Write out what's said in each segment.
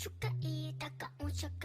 ชุกะอีตะกะอุชุก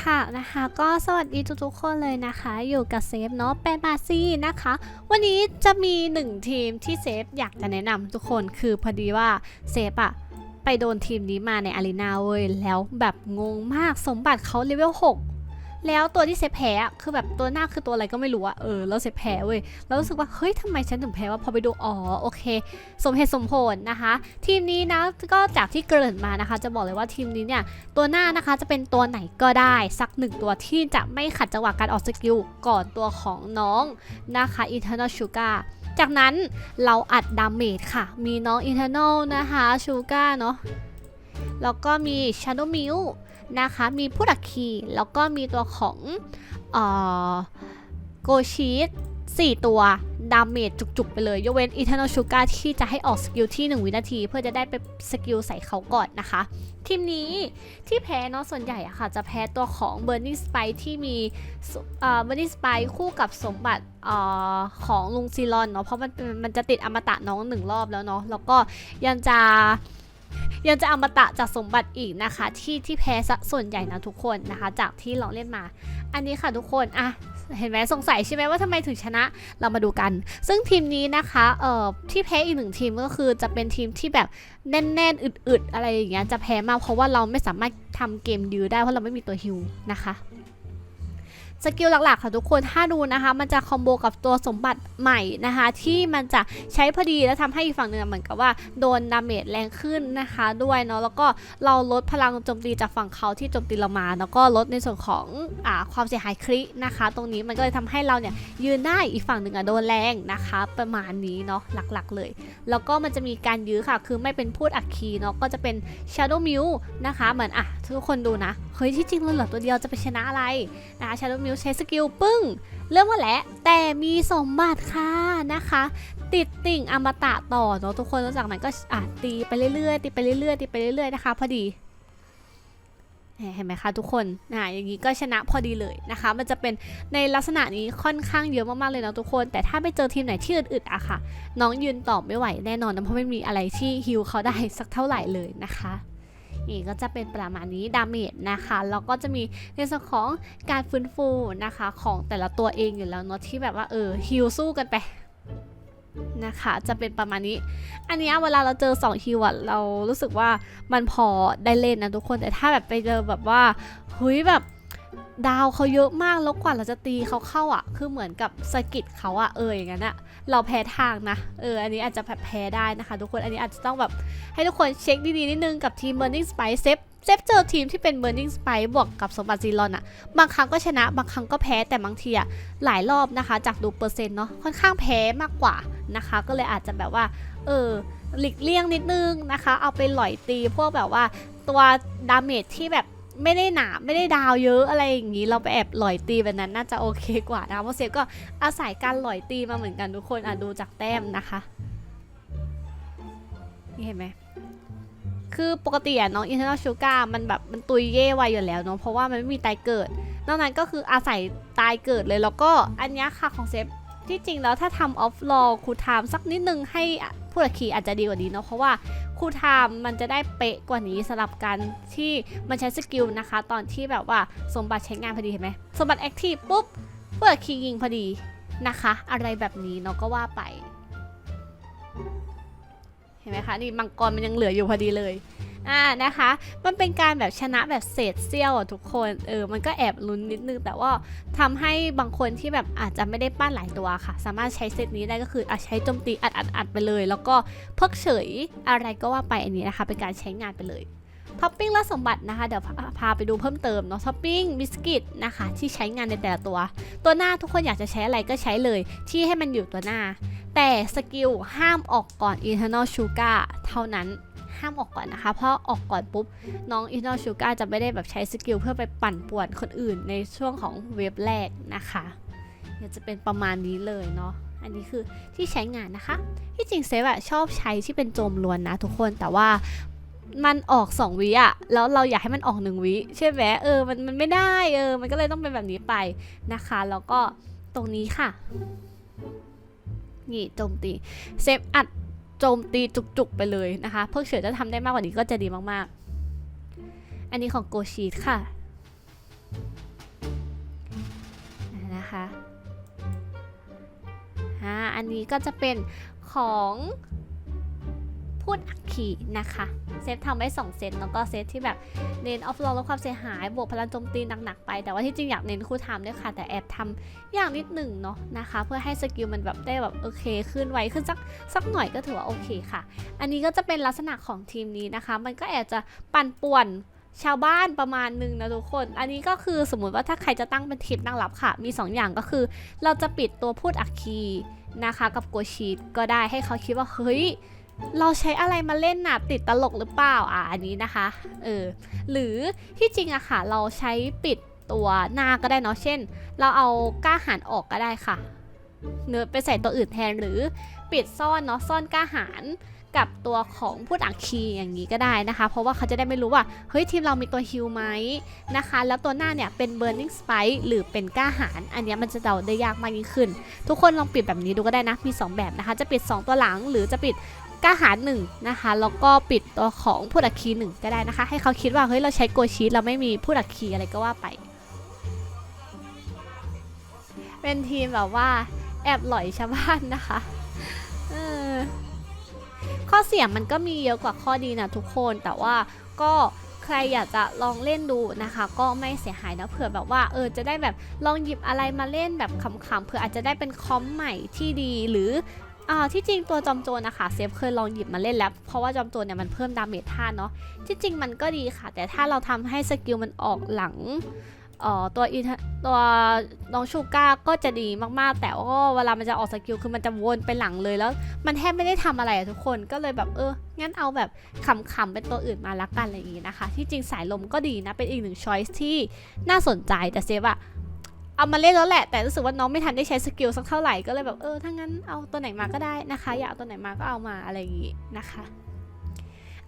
ค่ะนะคะก็สวัสดีทุกๆคนเลยนะคะ อยู่กับเซฟเนาะแปนบาซี่นะคะ วันนี้จะมีหนึ่งทีมที่เซฟอยากจะแนะนำทุกคนคือพอดีว่าเซฟอะไปโดนทีมนี้มาในอารีนาเว้ยแล้วแบบงงมากสมบัติเขาเลเวล6 แล้วตัวที่เซฟแพ้อะคือแบบตัวหน้าคือตัวอะไรก็ไม่รู้อะเออแล้วเซฟแพ้เว้ยแล้วรู้สึกว่าเฮ้ยทำไมฉันถึงแพ้ว่าพอไปดูอ๋อโอเค สมเหตุสมผลนะคะ ทีมนี้นะก็จากที่เกริ่นมานะคะ จะบอกเลยว่าทีมนี้เนี่ยตัวหน้านะคะจะเป็นตัวไหนก็ได้สักหนึ่งตัวที่จะไม่ขัดจังหวะการออกสกิลก่อนตัวของน้องนะคะ Eternal Sugar จากนั้นเราอัดดาเมจค่ะ มีน้อง Eternal นลนะคะ Sugar เนาะแล้วก็มี Shadow m i l นะคะ มีผู้ดักคีแล้วก็มีตัวของออโกชีส4 ตัว ดาเมจจุกๆ ไปเลย ยกเว้น Eternal Sugar ที่จะให้ออกสกิลที่ 1 วินาที เพื่อจะได้ไปสกิลใส่เขาก่อนนะคะ ทีมนี้ที่แพ้เนาะส่วนใหญ่อะค่ะ จะแพ้ตัวของ Burning Spike ที่มีเอ่อ Burning Spike คู่กับสมบัติเอ่อของลุงซีรอนเนาะเพราะมันเป็นมันจะติดอมตะน้องหนึ่งรอบแล้วเนาะแล้วก็ยังจะ ยังจะอมตะจากสมบัติอีกนะคะ ที่ที่แพ้ซะส่วนใหญ่นะทุกคนนะคะ จากที่เราเล่นมา อันนี้ค่ะทุกคนอะเห็นไหมสงสัยใช่ไหมว่าทำไมถึงชนะเรามาดูกัน ซึ่งทีมนี้นะคะเอ่อที่แพ้อีกหนึ่งทีมก็คือจะเป็นทีมที่แบบแน่นๆอึดๆอะไรอย่างเงี้ยจะแพ้มากเพราะว่าเราไม่สามารถทำเกมยื้อได้เพราะเราไม่มีตัวฮิวนะคะ สกิลหลักๆ ค่ะทุกคนถ้าดูนะคะ มันจะคอมโบกับตัวสมบัติใหม่นะคะ ที่มันจะใช้พอดีแล้วทำให้อีกฝั่งหนึ่งเหมือนกับว่าโดนดาเมจแรงขึ้นนะคะ ด้วยเนาะแล้วก็เราลดพลังโจมตีจากฝั่งเขาที่โจมตีเรามา แล้วก็ลดในส่วนของอาความเสียหายครินะคะ ตรงนี้มันก็เลยทำให้เราเนี่ยยืนได้อีกฝั่งหนึ่งอะโดนแรงนะคะ ประมาณนี้เนาะหลักๆ เลย แล้วก็มันจะมีการยื้อค่ะ คือไม่เป็นพูดอักคีเนาะก็จะเป็น Shadow m i l นะคะเหมือนอะทุกคนดูนะ เฮ้ยที่จริงเราเหลือตัวเดียวจะไปชนะอะไรนะคะ Shadow m i l ใช้สกิลปึ้ง เรื่องว่าแหละแต่มีสมบัติค่ะนะคะ ติดติ่งอมตะต่อเนาะทุกคนแล้วจากนั้นก็อะตีไปเรื่อยๆตีไปเรื่อยๆตีไปเรื่อยๆนะคะ พอดีเห็นไหมคะทุกคนนะอย่างนี้ก็ชนะพอดีเลยนะคะ มันจะเป็นในลักษณะนี้ค่อนข้างเยอะมากๆเลยนะทุกคน แต่ถ้าไปเจอทีมไหนที่อึดๆอะค่ะ น้องยืนตอบไม่ไหวแน่นอนนะเพราะไม่มีอะไรที่ฮิวเขาได้สักเท่าไหร่เลยนะคะ นี่ก็จะเป็นประมาณนี้ดาเมจนะคะแล้วก็จะมีในส่วนของการฟื้นฟูนะคะของแต่ละตัวเองอยู่แล้วเนาะที่แบบว่าเออฮิลสู้กันไปนะคะจะเป็นประมาณนี้ อันนี้เวลาเราเจอ2ฮิวอะเรารู้สึกว่ามันพอได้เล่นนะทุกคนแต่ถ้าแบบไปเจอแบบว่าเฮ้ยแบบ ดาวเขาเยอะมากแล้วกว่าเราจะตีเขาเข้าอะ คือเหมือนกับสะกิดเขาอะเอออย่างนั้นอะเราแพ้ทางนะเอออันนี้อาจจะแบบแพ้ได้นะคะ ทุกคนอันนี้อาจจะต้องแบบให้ทุกคนเช็คดีๆนิดนึงกับทีม Burning Spike เซฟเซฟเจอทีมที่เป็น Burning Spike บวกกับสมบัติซีรอนอะบางครั้งก็ชนะบางครั้งก็แพ้แต่บางทีอะหลายรอบนะคะ จากดูเปอร์เซ็นต์เนาะค่อนข้างแพ้มากกว่านะคะ ก็เลยอาจจะแบบว่า เออหลีกเลี่ยงนิดนึงนะคะ เอาไปหล่อยตีพวกแบบว่าตัวดาเมจที่แบบ ไม่ได้หนาไม่ได้ดาวเยอะอะไรอย่างนี้ เราไปแอบหลอยตีแบบนั้นน่าจะโอเคกว่านะเพราะเซฟก็อาศัยการหลอยตีมาเหมือนกันทุกคนอะดูจากแต้มนะคะนี่เห็นไหมคือปกติอะน้องอินเทอร์เน็ตชูการ์มันแบบมันตุยเย่ไวอยู่แล้วเนาะเพราะว่ามันไม่มีตายเกิด นอกนั้นก็คืออาศัยตายเกิดเลยแล้วก็อันนี้ค่ะของเซฟที่จริงแล้วถ้าทำออฟลอคูไทม์สักนิดนึงให้ ผู้ขับขี่อาจจะดีกว่านี้เนาะเพราะว่าครูไทม์มันจะได้เป๊ะกว่านี้สลับกันที่มันใช้สกิลนะคะ ตอนที่แบบว่าสมบัติใช้งานพอดีเห็นไหมสมบัติแอคทีฟปุ๊บผู้ขับขี่ยิงพอดีนะคะ อะไรแบบนี้เนาะก็ว่าไป เห็นไหมคะนี่มังกรมันยังเหลืออยู่พอดีเลย อ่านะคะ มันเป็นการแบบชนะแบบเศษเสี้ยวอะทุกคน เออ มันก็แอบลุ้นนิดนึง แต่ว่าทำให้บางคนที่แบบอาจจะไม่ได้ปั้นหลายตัวค่ะ สามารถใช้เซตนี้ได้ก็คืออาใช้โจมตีอัดอัดอัดไปเลย แล้วก็เพิกเฉยอะไรก็ว่าไปอันนี้นะคะ เป็นการใช้งานไปเลยท็อปปิ้งและสมบัตินะคะ เดี๋ยวพาพาไปดูเพิ่มเติมเนาะท็อปปิ้งบิสกิตนะคะ ที่ใช้งานในแต่ละตัว ตัวหน้าทุกคนอยากจะใช้อะไรก็ใช้เลย ที่ให้มันอยู่ตัวหน้า แต่สกิลห้ามออกก่อน internal sugar เท่านั้น ห้ามออกก่อนนะคะ เพราะออกก่อนปุ๊บ น้อง internal sugar จะไม่ได้แบบใช้สกิลเพื่อไปปั่นป่วนคนอื่นในช่วงของเวฟแรกนะคะเดี๋ยจะเป็นประมาณนี้เลยเนาะอันนี้คือที่ใช้งานนะคะ ที่จริงเซฟอะชอบใช้ที่เป็นโจมล้วนนะทุกคนแต่ว่ามันออก 2 วิอะแล้วเราอยากให้มันออก 1 วิใช่ไหมเออมันมันไม่ได้เออมันก็เลยต้องเป็นแบบนี้ไปนะคะ แล้วก็ตรงนี้ค่ะ นี่โจมตีเซฟอัด โจมตีจุกๆไปเลยนะคะเพิกเฉยจะทำได้มากกว่านี้ก็จะดีมากๆ อันนี้ของโกชีตค่ะนะคะอ่าอันนี้ก็จะเป็นของ พูดอักขีนะคะเซตทำไว้2เซตแล้วก็เซตที่แบบเน้นออฟโรลดความเสียหาย บวกพลังโจมตีหนักๆไป แต่ว่าที่จริงอยากเน้นคู่ทม์ด้วยค่ะ แต่แอบทำอย่างนิดหนึ่งเนาะนะคะ เพื่อให้สกิลมันแบบได้แบบโอเคขึ้นไวขึ้นสักสักหน่อยก็ถือว่าโอเคค่ะ อันนี้ก็จะเป็นลักษณะของทีมนี้นะคะ มันก็แอบจะปั่นป่วนชาวบ้านประมาณหนึ่งนะทุกคน อันนี้ก็คือสมมุติว่าถ้าใครจะตั้งเป็นทีมตั้งรับค่ะ มี 2 อย่างก็คือ เราจะปิดตัวพูดอักคีนะคะ กับโกชีตก็ได้ให้เขาคิดว่าเฮ้ย เราใช้อะไรมาเล่นน่ะติดตลกหรือเปล่าอะอันนี้นะคะเออหรือที่จริงอะค่ะ เราใช้ปิดตัวหน้าก็ได้เนาะเช่น เราเอากล้าหารออกก็ได้ค่ะ เนื้อไปใส่ตัวอื่นแทนหรือปิดซ่อนเนาะซ่อนกล้าหารกับตัวของพูดอักคีอย่างนี้ก็ได้นะคะ เพราะว่าเขาจะได้ไม่รู้ว่าเฮ้ยทีมเรามีตัวฮิลไหมนะคะ แล้วตัวหน้าเนี่ยเป็น burning spike หรือเป็นกล้าหาร อันนี้มันจะเดาได้ยากมากยิ่งขึ้น ทุกคนลองปิดแบบนี้ดูก็ได้นะ มี 2 แบบนะคะ จะปิด 2 ตัวหลังหรือจะปิด กล้าหารหนึ่งนะคะ แล้วก็ปิดตัวของพูดอักคีหนึ่งก็ได้นะคะ ให้เขาคิดว่าเฮ้ยเราใช้โกชีเราไม่มีพูดอักคีอะไรก็ว่าไป เป็นทีมแบบว่า แอบหลอยชาวบ้านนะคะข้อเสียมันก็มีเยอะกว่าข้อดีนะทุกคนแต่ว่าก็ใครอยากจะลองเล่นดูนะคะ ก็ไม่เสียหายนะเผื่อแบบว่าเออจะได้แบบลองหยิบอะไรมาเล่นแบบขำๆเผื่ออาจจะได้เป็นคอมใหม่ที่ดีหรือ อ่าที่จริงตัวจอมโจรนะคะเซฟเคยลองหยิบมาเล่นแล้ว เพราะว่าจอมโจรเนี่ยมันเพิ่มดาเมจท่าเนาะที่จริงมันก็ดีค่ะ แต่ถ้าเราทำให้สกิลมันออกหลังออตัวอีตัวน้องชูก้าก็จะดีมากๆ แต่ว่าเวลามันจะออกสกิลคือมันจะวนไปหลังเลยแล้ว มันแทบไม่ได้ทำอะไรอะทุกคนก็เลยแบบเออ งั้นเอาแบบขำๆเป็นตัวอื่นมาละกันอะไรอย่างงี้นะคะ ที่จริงสายลมก็ดีนะเป็นอีกหนึ่งช้อยส์ที่น่าสนใจแต่เซฟอะ เอามาเล่นแล้วแหละ แต่รู้สึกว่าน้องไม่ทันได้ใช้สกิลสักเท่าไหร่ก็เลยแบบเออถ้างั้นเอาตัวไหนมาก็ได้นะคะ อยากเอาตัวไหนมาก็เอามาอะไรอย่างงี้นะคะ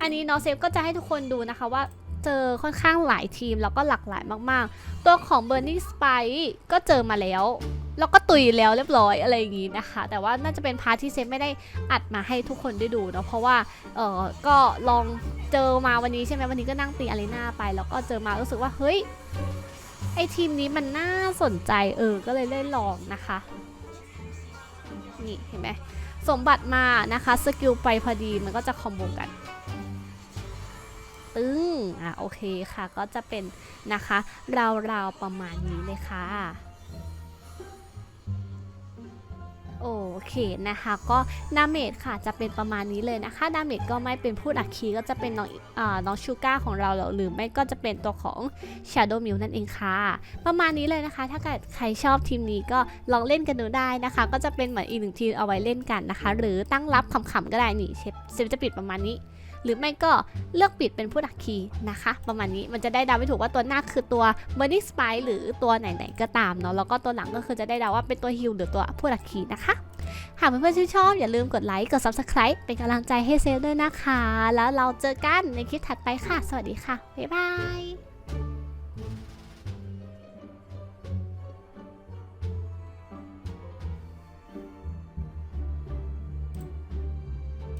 อันนี้น้องเซฟก็จะให้ทุกคนดูนะคะว่าเจอค่อนข้างหลายทีมแล้วก็หลากหลายมากๆ ตัวของ Burning s p i ก็เจอมาแล้ว แล้วก็ตุยแล้วเรียบร้อยอะไรอย่างงี้นะคะ แต่ว่าน่าจะเป็นพาร์ทที่เซฟไม่ได้อัดมาให้ทุกคนได้ดูเนาะเพราะว่าเออก็ลองเจอมาวันนี้ใช่ไหมวันนี้ก็นั่งตีอารีนาไป แล้วก็เจอมารู้สึกว่าเฮ้ย ไอทีมนี้มันน่าสนใจเออ ก็เลยได้ลองนะคะ นี่เห็นไหมสมบัติมานะคะสกิลไปพอดีมันก็จะคอมโบกันตึ้งอะโอเคค่ะ ก็จะเป็นนะคะราวๆประมาณนี้เลยค่ะ โอเคนะคะ ก็ดาเมจค่ะจะเป็นประมาณนี้เลยนะคะดาเมจก็ไม่เป็นพูดอักคีก็จะเป็นน้องอาน้องชูก้าของเราหรือไม่ก็จะเป็นตัวของ Shadow m i l นั่นเองค่ะ ประมาณนี้เลยนะคะ ถ้าเกิดใครชอบทีมนี้ก็ลองเล่นกันดูได้นะคะ ก็จะเป็นเหมือนอีกหนึ่งทีมเอาไว้เล่นกันนะคะ หรือตั้งรับขำๆก็ได้นี่เชฟเซฟจะปิดประมาณนี้ หรือไม่ก็เลือกปิดเป็นผู้ดักคีย์นะคะ ประมาณนี้มันจะได้เดาไม่ถูกว่าตัวหน้าคือตัว Burning Spike หรือตัวไหนๆก็ตามเนาะแล้วก็ตัวหลังก็คือจะได้เดาว่าเป็นตัวฮิลหรือตัวผู้ดักคีย์นะคะหากเพื่อนๆชื่นชอบ อย่าลืมกดไลค์กด Subscribe เป็นกำลังใจให้เซฟด้วยนะคะ แล้วเราเจอกันในคลิปถัดไปค่ะ สวัสดีค่ะ บ๊ายบาย